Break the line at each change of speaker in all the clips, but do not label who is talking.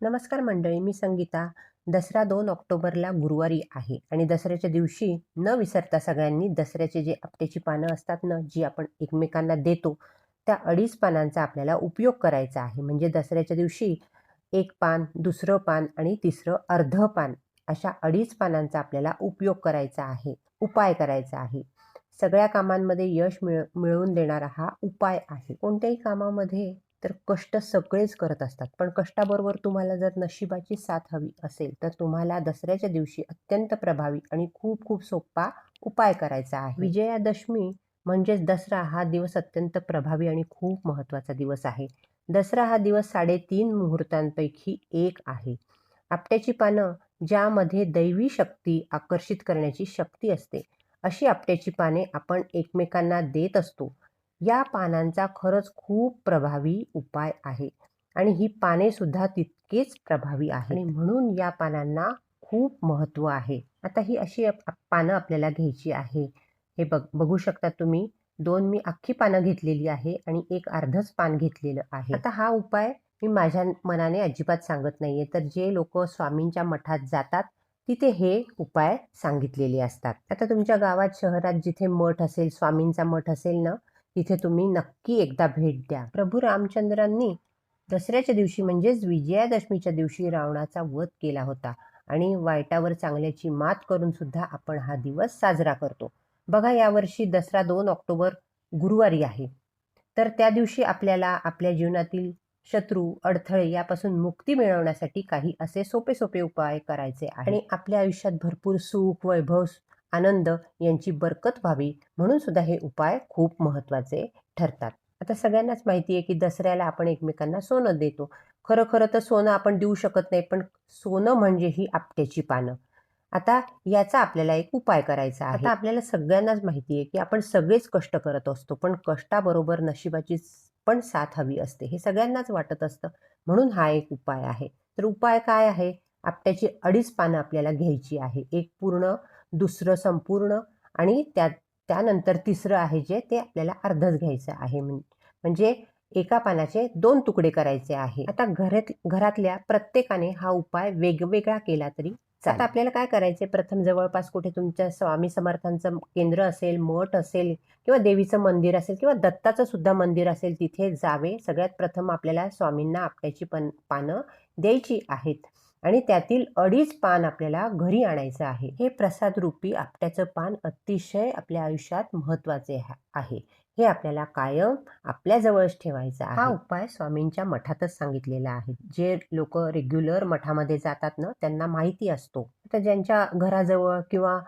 नमस्कार मंडळी मी संगीता. दसरा दोन ऑक्टोबरला गुरुवारी आहे आणि दसऱ्याच्या दिवशी न विसरता सगळ्यांनी दसऱ्याचे जे आपट्याची पानं असतात ना जी आपण एकमेकांना देतो त्या अडीच पानांचा आपल्याला उपयोग करायचा आहे. म्हणजे दसऱ्याच्या दिवशी एक पान दुसरं पान आणि तिसरं अर्ध पान अशा अडीच पानांचा आपल्याला उपयोग करायचा आहे उपाय करायचा आहे. सगळ्या कामांमध्ये यश मिळ मिळवून देणारा हा उपाय आहे. कोणत्याही कामामध्ये तर कष्ट सगळेच करत असतात. पण कष्टाबरोबर तुम्हाला जर नशिबाची साथ हवी असेल तर तुम्हाला दसऱ्याच्या दिवशी अत्यंत प्रभावी आणि खूप खूप सोपा उपाय करायचा आहे. विजयादशमी म्हणजेच दसरा हा दिवस अत्यंत प्रभावी आणि खूप महत्त्वाचा दिवस आहे. दसरा हा दिवस साडेतीन मुहूर्तांपैकी एक आहे. आपट्याची पानं ज्यामध्ये दैवी शक्ती आकर्षित करण्याची शक्ती असते अशी आपट्याची पाने आपण एकमेकांना देत असतो. या पानांचा खरंच खूप प्रभावी उपाय आहे आणि ही पाने सुद्धा तितकेच प्रभावी आहे आणि म्हणून या पानांना खूप महत्त्व आहे. आता ही अशी पानं आपल्याला घ्यायची आहे. हे बघ बघू शकता तुम्ही दोन मी अख्खी पानं घेतलेली आहे आणि एक अर्धच पान घेतलेलं आहे. आता हा उपाय मी माझ्या मनाने अजिबात सांगत नाहीये. तर जे लोक स्वामींच्या मठात जातात तिथे हे उपाय सांगितलेले असतात. आता तुमच्या गावात शहरात जिथे मठ असेल स्वामींचा मठ असेल ना तिथे तुम्ही नक्की एकदा भेट द्या. प्रभू रामचंद्रांनी दसऱ्याच्या दिवशी म्हणजेच विजयादशमीच्या दिवशी रावणाचा वध केला होता आणि वाईटावर चांगल्याची मात करून सुद्धा आपण हा दिवस साजरा करतो. बघा यावर्षी दसरा दोन ऑक्टोबर गुरुवारी आहे. तर त्या दिवशी आपल्याला आपल्या जीवनातील शत्रू अडथळे यापासून मुक्ती मिळवण्यासाठी काही असे सोपे सोपे उपाय करायचे आणि आपल्या आयुष्यात भरपूर सुख वैभव आनंद यांची बरकत व्हावी म्हणून सुद्धा हे उपाय खूप महत्त्वाचे ठरतात. आता सगळ्यांनाच माहिती आहे की दसऱ्याला आपण एकमेकांना सोनं देतो. खरं खरं तर सोनं आपण देऊ शकत नाही पण सोनं म्हणजे ही आपट्याची पानं. आता याचा आपल्याला एक उपाय करायचा आहे. आता आपल्याला सगळ्यांनाच माहिती आहे की आपण सगळेच कष्ट करत असतो पण कष्टाबरोबर नशिबाची पण साथ हवी असते. हे सगळ्यांनाच वाटत असतं म्हणून हा एक उपाय आहे. तर उपाय काय आहे? आपट्याची अडीच पानं आपल्याला घ्यायची आहे. एक पूर्ण दुसरं संपूर्ण आणि त्या त्यानंतर तिसरं आहे जे ते आपल्याला अर्धच घ्यायचं आहे. म्हणजे एका पानाचे दोन तुकडे करायचे आहे. आता घरात घरातल्या प्रत्येकाने हा उपाय वेगवेगळा केला तरी आता आपल्याला काय करायचे? प्रथम जवळपास कुठे तुमच्या स्वामी समर्थांचं केंद्र असेल मठ असेल किंवा देवीचं मंदिर असेल किंवा दत्ताचं सुद्धा मंदिर असेल तिथे जावे. सगळ्यात प्रथम आपल्याला स्वामींना आपट्याची पण पानं द्यायची आहेत. आणि त्यातील अडीच पान आपल्याला घरी आणायचं आहे. हे प्रसाद रूपी आपट्याचं पान अतिशय आपल्या आयुष्यात महत्त्वाचे हा- आहे. हे आपल्याला कायम आपल्या जवळच ठेवायचं आहे. हा उपाय स्वामींच्या मठातच सांगितलेला आहे. जे लोक रेग्युलर मठामध्ये जातात ना त्यांना माहिती असतो. तर ज्यांच्या घराजवळ किंवा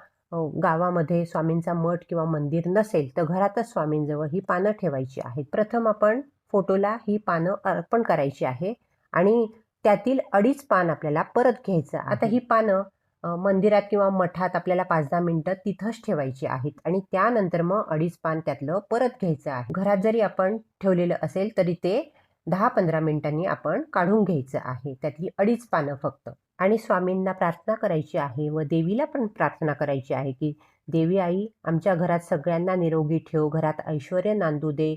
गावामध्ये स्वामींचा मठ किंवा मंदिर नसेल तर घरातच स्वामींजवळ ही पानं ठेवायची आहेत. प्रथम आपण फोटोला ही पानं अर्पण करायची आहे. आणि त्यातील अडीच पान आपल्याला परत घ्यायचं. आता ही पानं मंदिरात किंवा मठात आपल्याला पाच दहा मिनिटं तिथंच ठेवायची आहेत आणि त्यानंतर मग अडीच पान त्यातलं परत घ्यायचं आहे. घरात जरी आपण ठेवलेलं असेल तरी ते दहा पंधरा मिनिटांनी आपण काढून घ्यायचं आहे. त्यातली अडीच पानं फक्त. आणि स्वामींना प्रार्थना करायची आहे व देवीला पण प्रार्थना करायची आहे की देवी आई आमच्या घरात सगळ्यांना निरोगी ठेव घरात ऐश्वर नांदू दे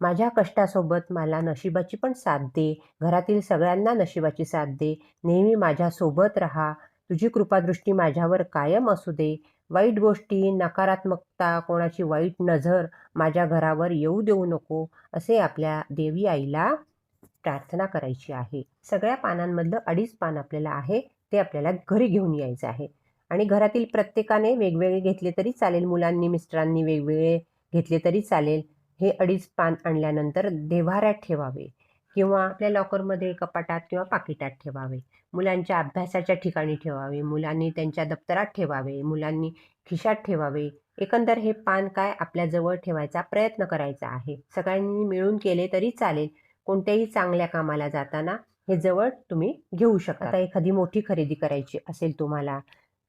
माझ्या कष्टासोबत मला नशिबाची पण साथ दे. घरातील सगळ्यांना नशिबाची साथ दे. नेहमी माझ्यासोबत राहा. तुझी कृपादृष्टी माझ्यावर कायम असू दे. वाईट गोष्टी नकारात्मकता कोणाची वाईट नजर माझ्या घरावर येऊ देऊ नको असे आपल्या देवी आईला प्रार्थना करायची आहे. सगळ्या पानांमधलं अडीच पान आपल्याला आहे ते आपल्याला घरी घेऊन यायचं आहे. आणि घरातील प्रत्येकाने वेगवेगळे घेतले तरी चालेल. मुलांनी मिस्टरांनी वेगवेगळे घेतले तरी चालेल. हे अडीच पान आणल्यानंतर देव्हाऱ्यात ठेवावे किंवा आपल्या लॉकरमध्ये कपाटात किंवा पाकिटात ठेवावे. मुलांच्या अभ्यासाच्या ठिकाणी ठेवावे मुलांनी त्यांच्या दप्तरात ठेवावे मुलांनी खिशात ठेवावे. एकंदर हे पान काय आपल्याजवळ ठेवायचा प्रयत्न करायचा आहे. सगळ्यांनी मिळून केले तरी चालेल. कोणत्याही चांगल्या कामाला जाताना हे जवळ तुम्ही घेऊ शकता. एखादी मोठी खरेदी करायची असेल तुम्हाला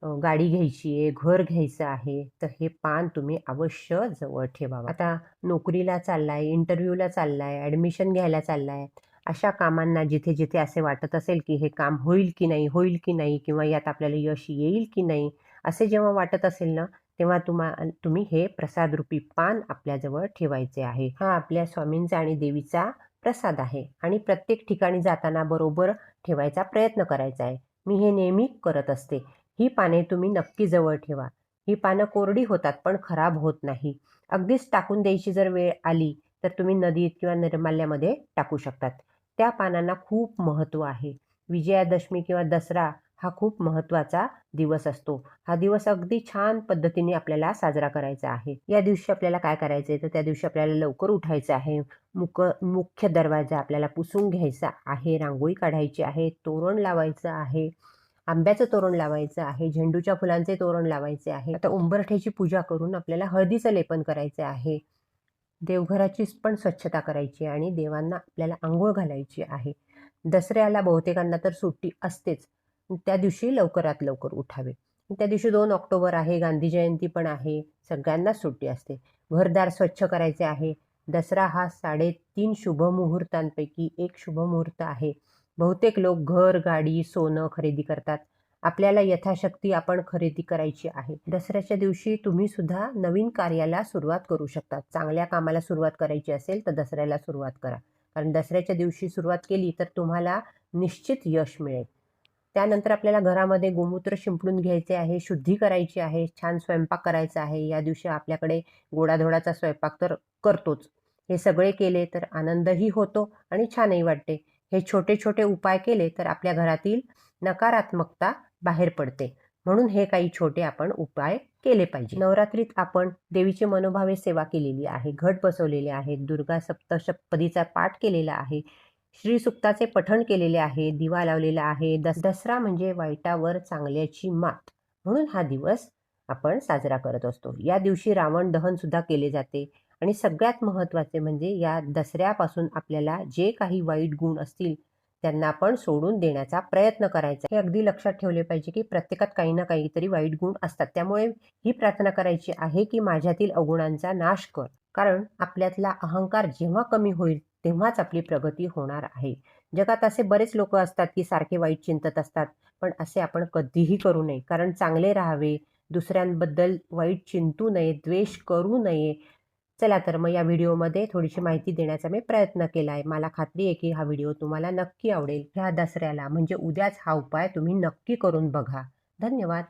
गाडी घ्यायची आहे घर घ्यायचं आहे तर हे पान तुम्ही अवश्य जवळ ठेवावं. आता नोकरीला चाललाय इंटरव्ह्यूला चाललाय ॲडमिशन घ्यायला चाललाय अशा कामांना जिथे जिथे असे वाटत असेल की हे काम होईल की नाही होईल की नाही किंवा यात आपल्याला यश येईल की नाही असे जेव्हा वाटत असेल ना तेव्हा तुम्हा तुम्ही हे प्रसादरूपी पान आपल्याजवळ ठेवायचे आहे. हा आपल्या स्वामींचा आणि देवीचा प्रसाद आहे आणि प्रत्येक ठिकाणी जाताना बरोबर ठेवायचा प्रयत्न करायचा आहे. मी हे नेहमी करत असते. ही पाने तुम्ही नक्की जवळ ठेवा. ही पानं कोरडी होतात पण खराब होत नाही. अगदीच टाकून द्यायची जर वेळ आली तर तुम्ही नदीत किंवा निर्माल्यामध्ये टाकू शकतात. त्या पानांना खूप महत्त्व आहे. विजयादशमी किंवा दसरा हा खूप महत्त्वाचा दिवस असतो. हा दिवस अगदी छान पद्धतीने आपल्याला साजरा करायचा आहे. या दिवशी आपल्याला काय करायचं आहे? तर त्या दिवशी आपल्याला लवकर उठायचं आहे. मुक मुख्य दरवाजा आपल्याला पुसून घ्यायचा आहे. रांगोळी काढायची आहे. तोरण लावायचं आहे. आंब्याचं तोरण लावायचं आहे झेंडूच्या फुलांचे तोरण लावायचे आहे. आता उंबरठ्याची पूजा करून आपल्याला हळदीचं लेपन करायचं आहे. देवघराची पण स्वच्छता करायची आणि देवांना आपल्याला आंघोळ घालायची आहे. दसऱ्याला बहुतेकांना तर सुट्टी असतेच. त्या दिवशी लवकरात लवकर उठावे. त्या दिवशी दोन ऑक्टोबर आहे गांधी जयंती पण आहे. सगळ्यांनाच सुट्टी असते. घरदार स्वच्छ करायचे आहे. दसरा हा साडेतीन शुभमुहूर्तांपैकी एक शुभमुहूर्त आहे. बहुतेक लोक घर गाडी सोनं खरेदी करतात. आपल्याला यथाशक्ती आपण खरेदी करायची आहे. दसऱ्याच्या दिवशी तुम्ही सुद्धा नवीन कार्याला सुरुवात करू शकता चांगल्या कामाला सुरुवात करायची असेल तर दसऱ्याला सुरुवात करा. कारण दसऱ्याच्या दिवशी सुरुवात केली तर तुम्हाला निश्चित यश मिळेल. त्यानंतर आपल्याला घरामध्ये गोमूत्र शिंपडून घ्यायचे आहे शुद्धी करायची आहे छान स्वयंपाक करायचा आहे. या दिवशी आपल्याकडे गोडाधोडाचा स्वयंपाक तर करतोच. हे सगळे केले तर आनंदही होतो आणि छानही वाटते. हे छोटे छोटे उपाय केले तर आपल्या घरातील नकारात्मकता बाहेर पडते. म्हणून हे काही छोटे आपण उपाय केले पाहिजे. नवरात्रीत आपण देवीची मनोभावे सेवा केलेली आहे घट बसवलेले आहेत दुर्गा सप्तशपदीचा पाठ केलेला आहे श्री सुक्ताचे पठण केलेले आहे दिवा लावलेला आहे दस दसरा म्हणजे वाईटावर चांगल्याची मात. म्हणून हा दिवस आपण साजरा करत असतो. या दिवशी रावण दहन सुद्धा केले जाते. आणि सगळ्यात महत्त्वाचे म्हणजे या दसऱ्यापासून आपल्याला जे काही वाईट गुण असतील त्यांना आपण सोडून देण्याचा प्रयत्न करायचा. हे अगदी लक्षात ठेवले पाहिजे की प्रत्येकात काही ना काहीतरी वाईट गुण असतात. त्यामुळे ही प्रार्थना करायची आहे की माझ्यातील अवगुणांचा नाश कर. कारण आपल्यातला अहंकार जेव्हा कमी होईल तेव्हाच आपली प्रगती होणार आहे. जगात असे बरेच लोक असतात की सारखे वाईट चिंतत असतात पण असे आपण कधीही करू नये. कारण चांगले राहावे दुसऱ्यांबद्दल वाईट चिंतू नये द्वेष करू नये चला तर मग या व्हिडिओमध्ये थोडीशी माहिती देण्याचा मी प्रयत्न केला आहे. मला खात्री आहे की हा व्हिडिओ तुम्हाला नक्की आवडेल. ह्या दसऱ्याला म्हणजे उद्याच हा उपाय तुम्ही नक्की करून बघा. धन्यवाद.